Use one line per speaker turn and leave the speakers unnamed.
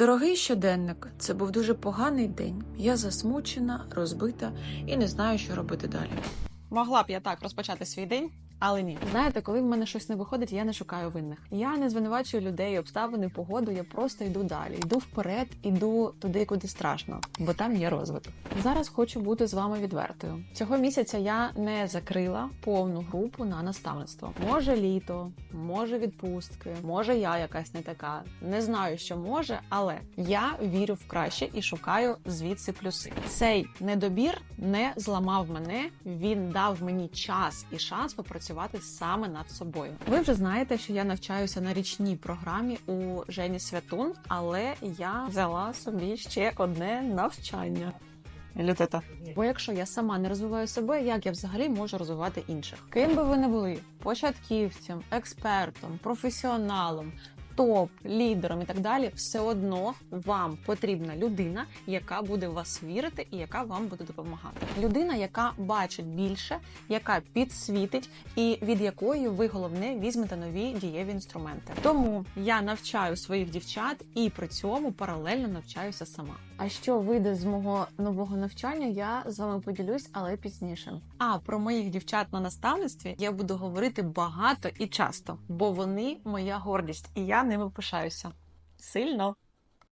Дорогий щоденник, це був дуже поганий день. Я засмучена, розбита і не знаю, що робити далі.
Могла б я так розпочати свій день, але ні.
Знаєте, коли в мене щось не виходить, я не шукаю винних. Я не звинувачую людей, обставини, погоду. Я просто йду далі. Йду вперед, іду туди, куди страшно, бо там є розвиток. Зараз хочу бути з вами відвертою. Цього місяця я не закрила повну групу на наставництво. Може літо, може відпустки, може я якась не така. Не знаю, що може, але я вірю в краще і шукаю звідси плюси. Цей недобір не зламав мене. Він дав мені час і шанс попрацювати саме над собою. Ви вже знаєте, що я навчаюся на річній програмі у Жені Святун, але я взяла собі ще одне навчання.
Лютета.
Бо якщо я сама не розвиваю себе, як я взагалі можу розвивати інших? Ким би ви не були початківцем, експертом, професіоналом. Топ, лідером і так далі, все одно вам потрібна людина, яка буде в вас вірити і яка вам буде допомагати. Людина, яка бачить більше, яка підсвітить, і від якої ви головне візьмете нові дієві інструменти. Тому я навчаю своїх дівчат і при цьому паралельно навчаюся сама. А що вийде з мого нового навчання, я з вами поділюсь, але пізніше. А про моїх дівчат на наставництві я буду говорити багато і часто, бо вони моя гордість, і я ними пишаюся сильно.